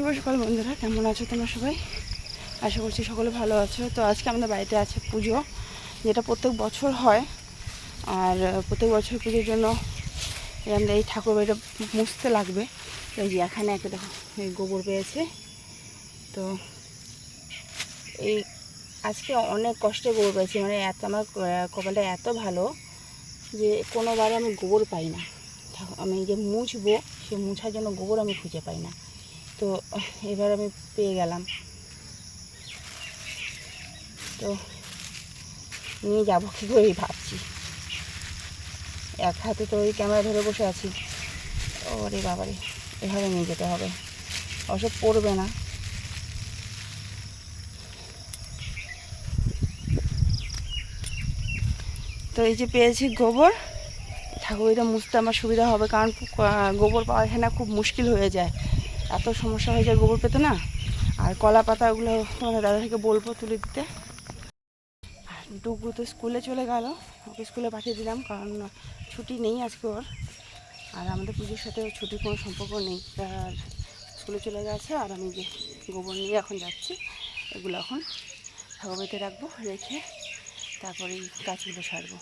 শুভ সকাল বন্ধুরা, কেমন আছো তোমরা সবাই? আশা করছি সকলে ভালো আছো। তো আজকে আমাদের বাড়িতে আছে পুজো, যেটা প্রত্যেক বছর হয়। আর প্রত্যেক বছর পুজোর জন্য আমরা এই ঠাকুর বাড়িটা মুছতে লাগবে। এই যে এখানে একটা দেখো, এই গোবর পেয়েছে। তো এই আজকে অনেক কষ্টে গোবর পেয়েছি মানে এত আমার কপালটা এত ভালো যে কোনোবারে আমি গোবর পাই না। আমি যে মুছবো, সে মুছার জন্য গোবর আমি খুঁজে পাই না। তো এবার আমি পেয়ে গেলাম। তো নিয়ে যাব কী করে এই ভাবছি। এক হাতে তো ওই ক্যামেরা ধরে বসে আছি। ওরে বাবারে, এভাবে নিয়ে যেতে হবে। ওসব পড়বে না। তো এই যে পেয়েছি গোবর। ঠাকুরটা মুছতে আমার সুবিধা হবে, কারণ গোবর পাওয়া এখানে খুব মুশকিল হয়ে যায়। এত সমস্যা হয়ে যায় গোবর পেতে না? আর কলা পাতাগুলো তোমাদের দাদা থেকে বলব তুলে দিতে। আর ডুগু তো স্কুলে চলে গেল, ওকে স্কুলে পাঠিয়ে দিলাম কারণ ছুটি নেই আজকে ওর। আর আমাদের পুজোর সাথে ছুটির কোনো সম্পর্ক নেই। আর স্কুলে চলে গেছে আর আমি যে গোবর নিয়ে এখন যাচ্ছি, এগুলো এখন ঠাকুরবাড়িতে রাখব, রেখে তারপরে এই কাজগুলো সারবো।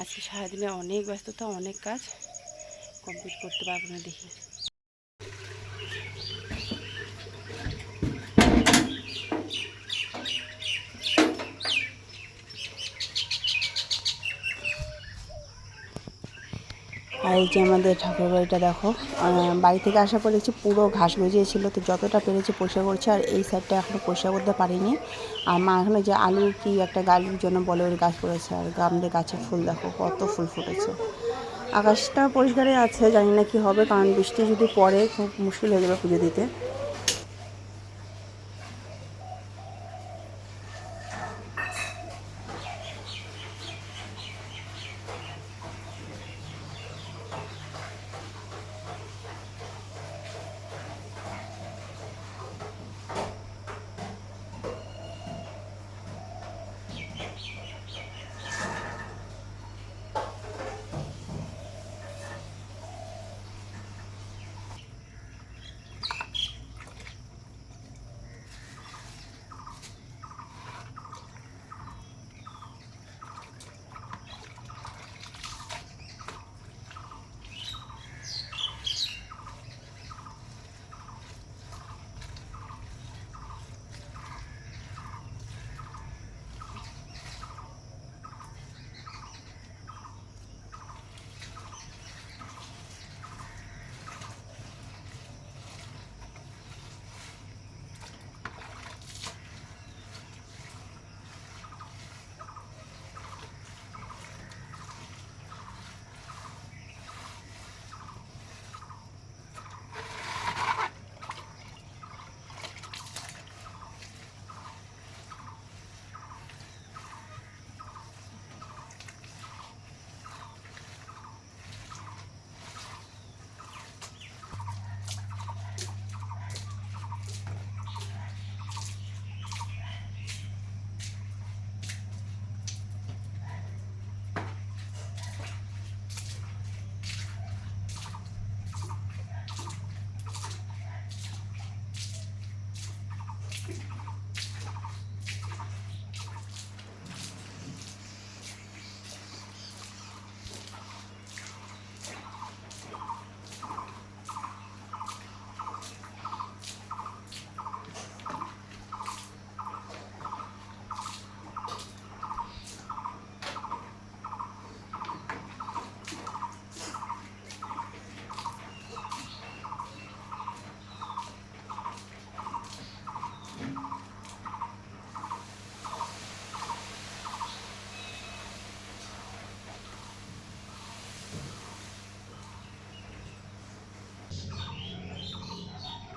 আজকে সারাদিনে অনেক ব্যস্ততা, অনেক কাজ কমপ্লিট করতে পারব না দেখি। আর এই যে আমাদের ঠাকুর বাড়িটা দেখো বাড়ি থেকে পর দেখছি পুরো ঘাস গজিয়েছিল, তো যতটা পেরেছি পরিষ্কার করছে, আর এই সাইডটা এখনও পরিষ্কার করতে পারিনি। আর মা এখানে যে আলু কি একটা গালুর জন্য বলে ওর গাছ পড়েছে, আর আমাদের গাছে ফুল দেখো, কত ফুল ফুটেছে। আকাশটা পরিষ্কারই আছে, জানি না কি হবে, কারণ বৃষ্টি যদি পড়ে খুব মুশকিল হয়ে যাবে পুজো দিতে।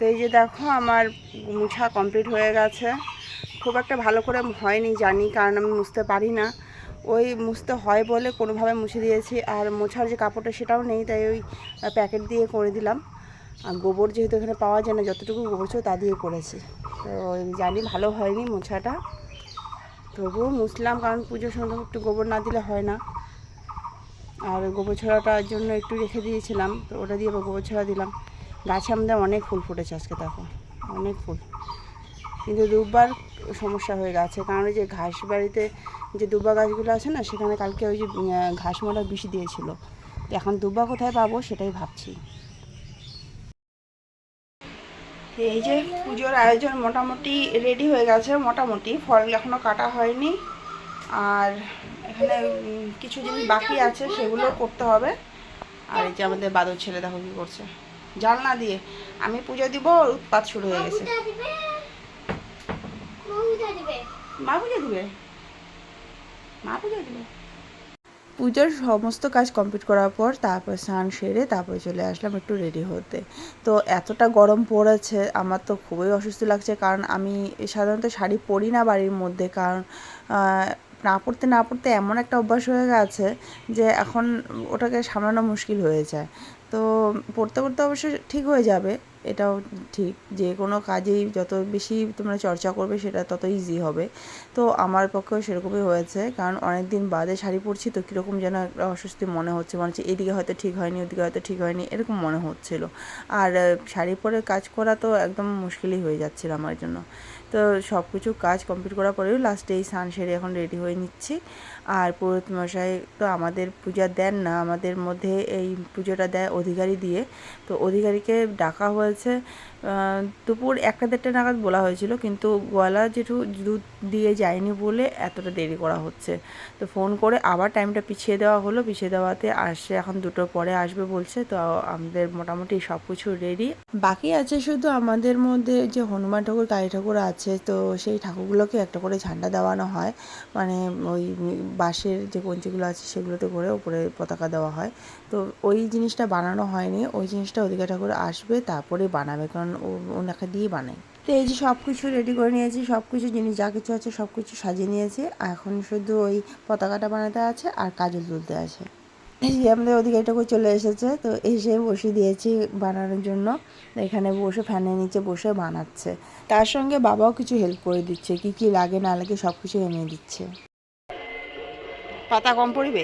তো এই যে দেখো, আমার মুছা কমপ্লিট হয়ে গেছে। খুব একটা ভালো করে হয়নি জানি, কারণ আমি মুছতে পারি না। ওই মুছতে হয় বলে কোনোভাবে মুছে দিয়েছি, আর মোছার যে কাপড়টা সেটাও নেই, তাই ওই প্যাকেট দিয়ে করে দিলাম। আর গোবর যেহেতু এখানে পাওয়া যায় না, যতটুকু গোবর ছিল তা দিয়ে করেছি। তো জানি ভালো হয়নি মোছাটা। তবুও মুছলাম, কারণ পুজোর সময় একটু গোবর না দিলে হয় না। আর গোবর ছড়াটার জন্য একটু রেখে দিয়েছিলাম, তো ওটা দিয়ে আবার গোবর ছড়া দিলাম। গাছে আমাদের অনেক ফুল ফুটেছে আজকে, দেখো। অনেক ফুল। কিন্তু দুবার সমস্যা হয়ে গেছে, কারণ ওই যে ঘাস বাড়িতে যে দুব্বা গাছগুলো আছে না, সেখানে কালকে ওই যে ঘাস মারা বিষি দিয়েছিল। এখন দুব্বা কোথায় পাবো সেটাই ভাবছি। এই যে পুজোর আয়োজন মোটামুটি রেডি হয়ে গেছে, মোটামুটি। ফল এখনও কাটা হয়নি। আর এখানে কিছু জিনিস বাকি আছে, সেগুলো করতে হবে। আর এই যে আমাদের বাদর ছেলে, দেখো কি করছে। জানলা দিয়ে আমি পুজো দিব ওর উৎপাত শুরু হয়ে গেছে। মা পুজো দিবে? মা পুজো দিবে? পুজোর সমস্ত কাজ কমপ্লিট করার পর তারপর স্নান সেরে তারপরে চলে আসলাম একটু রেডি হতে। তো এতটা গরম পড়েছে আমার তো খুবই অসুস্থ লাগছে কারণ আমি সাধারণত শাড়ি পরি না বাড়ির মধ্যে কারণ না পড়তে না পড়তে এমন একটা অভ্যাস হয়ে গেছে যে এখন ওটাকে সামলানো মুশকিল হয়ে যায়। তো পড়তে পড়তে অবশ্য ঠিক হয়ে যাবে, এটাও ঠিক। যে কোনো কাজেই যত বেশি তোমরা চর্চা করবে সেটা তত ইজি হবে। তো আমার পক্ষেও সেরকমই হয়েছে, কারণ অনেক দিন বাদে শাড়ি পরছি তো কীরকম যেন একটা অস্বস্তি মনে হচ্ছে। মনে হচ্ছে এদিকে হয়তো ঠিক হয়নি, ওদিকে হয়তো ঠিক হয়নি, এরকম মনে হচ্ছিল। আর শাড়ি পরে কাজ করা তো একদম মুশকিলই হয়ে যাচ্ছিল আমার জন্য। তো সব কিছু কাজ কমপ্লিট করার পরেও লাস্টে এই সানশেড এখন রেডি হয়ে নিচ্ছি। আর পুরোহিত মশাই তো আমাদের পূজা দেন না, আমাদের মধ্যে এই পুজোটা দেয় অধিকারী দিয়ে। তো অধিকারীকে ডাকা হয়েছে দুপুর একটা দেড়টা নাগাদ বলা হয়েছিল, কিন্তু গলা যেটু দুধ দিয়ে যায়নি বলে এতটা দেরি করা হচ্ছে। তো ফোন করে আবার টাইমটা পিছিয়ে দেওয়া হলো, পিছিয়ে দেওয়াতে আসছে এখন দুটোর পরে আসবে বলছে, তো আমাদের মোটামুটি সব কিছু রেডি বাকি আছে শুধু আমাদের মধ্যে যে হনুমান ঠাকুর, কালী ঠাকুর আছে, তো সেই ঠাকুরগুলোকে একটা করে ঝান্ডা দেওয়ানো হয়। মানে ওই বাঁশের যে কঞ্চিগুলো আছে সেগুলোতে করে ওপরে পতাকা দেওয়া হয়। তো ওই জিনিসটা বানানো হয়নি। ওই জিনিসটা অধিকার ঠাকুর আসবে, তারপরে বানাবে। কারণ ওনাকে দিয়ে বানায়। তো এই যে সব কিছু রেডি করে নিয়েছি সব কিছু জিনিস যা কিছু আছে সব কিছু সাজিয়ে নিয়েছি। এখন শুধু ওই পতাকাটা বানাতে আছে আর কাজল তুলতে আছে। এই আমাদের অধিকারী ঠাকুর চলে এসেছে, তো এসে বসে দিয়েছি বানানোর জন্য। এখানে বসে ফ্যানের নিচে বসে বানাচ্ছে। তার সঙ্গে বাবাও কিছু হেল্প করে দিচ্ছে, কি কি লাগে না লাগে সব কিছু এনে দিচ্ছে। পাতা কম পড়বে?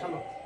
হ্যাঁ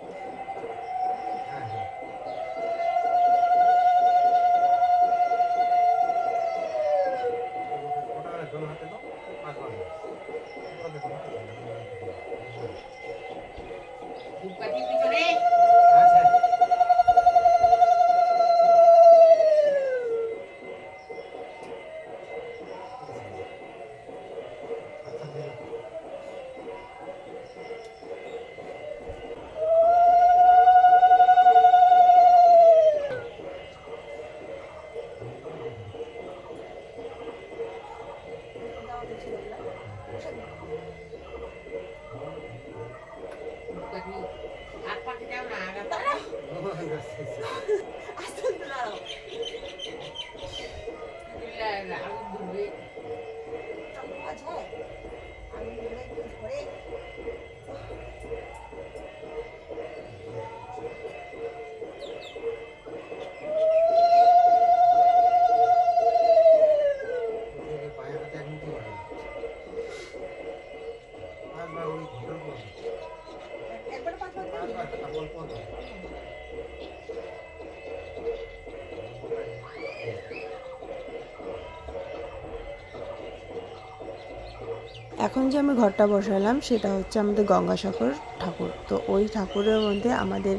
এখন যে আমি ঘরটা বসালাম সেটা হচ্ছে আমাদের গঙ্গাসাগর। ঠাকুর। তো ওই ঠাকুরের মধ্যে আমাদের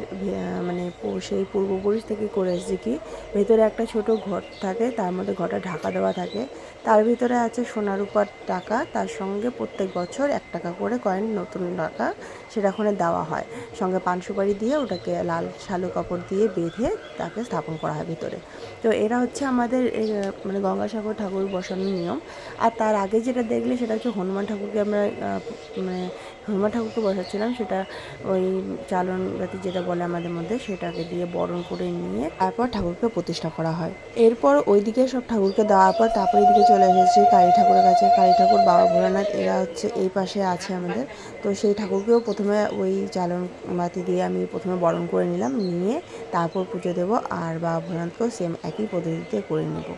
মানে সেই পূর্বপুরুষ থেকে করে এসেছি কি, ভেতরে একটা ছোট ঘর থাকে, তার মধ্যে ঘরটা ঢাকা দেওয়া থাকে। তার ভিতরে আছে সোনার উপর টাকা, তার সঙ্গে প্রত্যেক বছর এক টাকা করে কয়েন নতুন টাকা সেটা ওখানে দেওয়া হয়। সঙ্গে পান সুপারি দিয়ে ওটাকে লাল শালু কাপড় দিয়ে বেঁধে তাকে স্থাপন করা হয় ভিতরে। তো এরা হচ্ছে আমাদের মানে গঙ্গাসাগর ঠাকুর বসানোর নিয়ম। আর তার আগে যেটা দেখলে সেটা হচ্ছে হনুমান ঠাকুরকে আমরা মানে হনুমান ঠাকুরকে বসাচ্ছিলাম, সেটা ওই চালন জাতি যেটা বলে আমাদের মধ্যে, সেটাকে দিয়ে বরণ করে নিয়ে তারপর ঠাকুরকে প্রতিষ্ঠা করা হয়। এরপর ওইদিকে সব ঠাকুরকে দেওয়ার পর তারপর এদিকে চলে এসেছি কালী ঠাকুরের কাছে। কালী ঠাকুর, বাবা ভোলানাথ, এরা হচ্ছে এই পাশে আছে আমাদের। তো সেই ঠাকুরকেও প্রথমে ওই চালন বাতি দিয়ে আমি প্রথমে বরণ করে নিলাম, নিয়ে তারপর পুজো দেবো আর বাবা ভোলানাথকেও সেম একই পদ্ধতিতে করে নেব।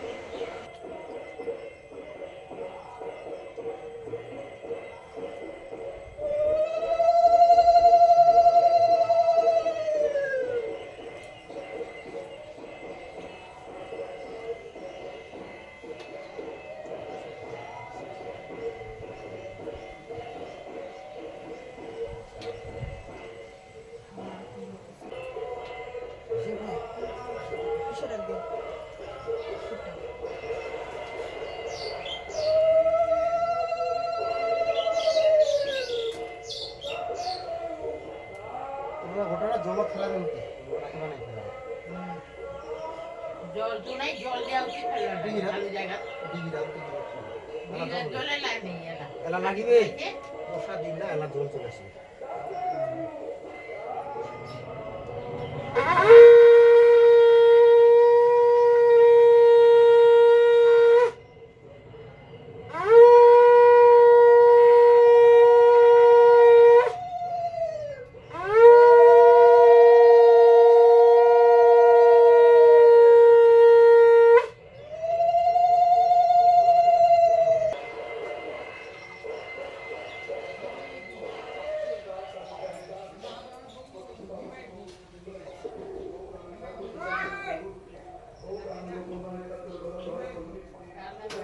ঘটনা জল খেলা নেই খেলা জল তো নাই জল দেওয়া উচিত জায়গা। জলে লাইন এলা লাগিবে? বর্ষা দিন না এলা জল চলে আসবে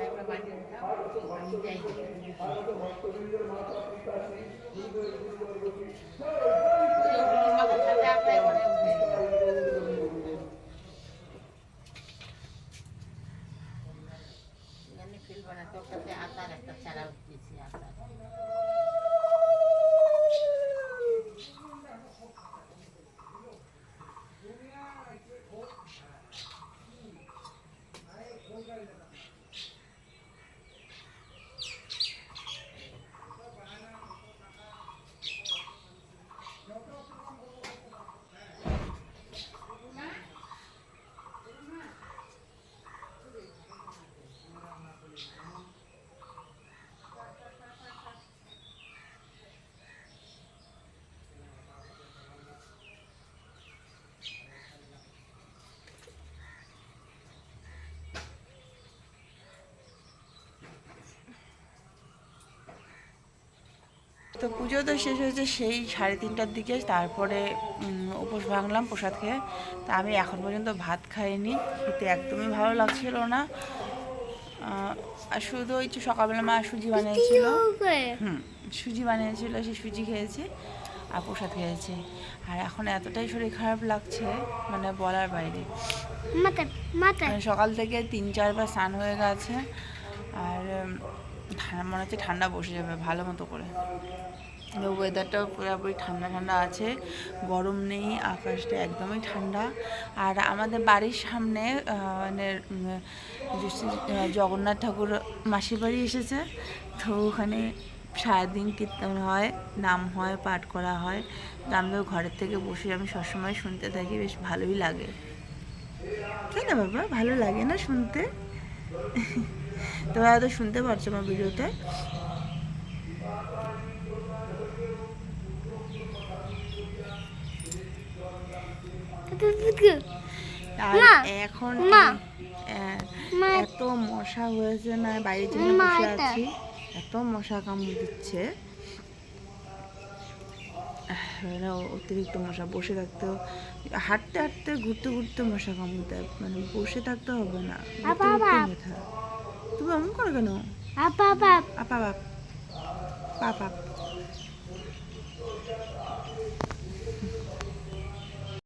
একটা মাটি উঠাও, আমি যাই। ওই হলুদ মাখার সাথে আপনার ঘরে উঠে গেল। এখানে ফেলব না, তোর কাছে আতার একটা চারা উঠতেছে, আতার। তো পুজো তো শেষ হয়েছে সেই সাড়ে তিনটার দিকে। তারপরে উপোস ভাঙলাম প্রসাদ খেয়ে। তা আমি এখন পর্যন্ত ভাত খাইনি খেতে একদমই ভালো লাগছিল না। আর শুধু ওই সকালবেলা মা সুজি বানিয়েছিল। হুম সুজি বানিয়েছিল সেই সুজি খেয়েছি আর প্রসাদ খেয়েছি। আর এখন এতটাই শরীর খারাপ লাগছে মানে বলার বাইরে। মানে সকাল থেকে তিন চারবার স্নান হয়ে গেছে। আর মনে হচ্ছে ঠান্ডা বসে যাবে ভালো মতো করে। ওয়েদারটাও পুরোপুরি ঠান্ডা ঠান্ডা আছে। গরম নেই, আকাশটা একদমই ঠান্ডা। আর আমাদের বাড়ির সামনে মানে জগন্নাথ ঠাকুর মাসির বাড়ি এসেছে। তো ওখানে সারাদিন কীর্তন হয়, নাম হয়, পাঠ করা হয়। তো আমাদের ঘরের থেকে বসে আমি সবসময় শুনতে থাকি, বেশ ভালোই লাগে। তাই না বাবা? ভালো লাগে না শুনতে? তোমরা হয়তো শুনতে পারছ আমার ভিডিওতে। আর এখন। এত মশা হয়েছে না বাইরে যেখানে বসে আছি। এত মশা কামড় দিচ্ছে। অতিরিক্ত মশা বসে থাকতে হাঁটতে হাঁটতে ঘুরতে ঘুরতে মশা কামড় দেয়। মানে বসে থাকতে হবে না। তুমি এমন করো কেন? আপা বাপ আপা বাপ পাপ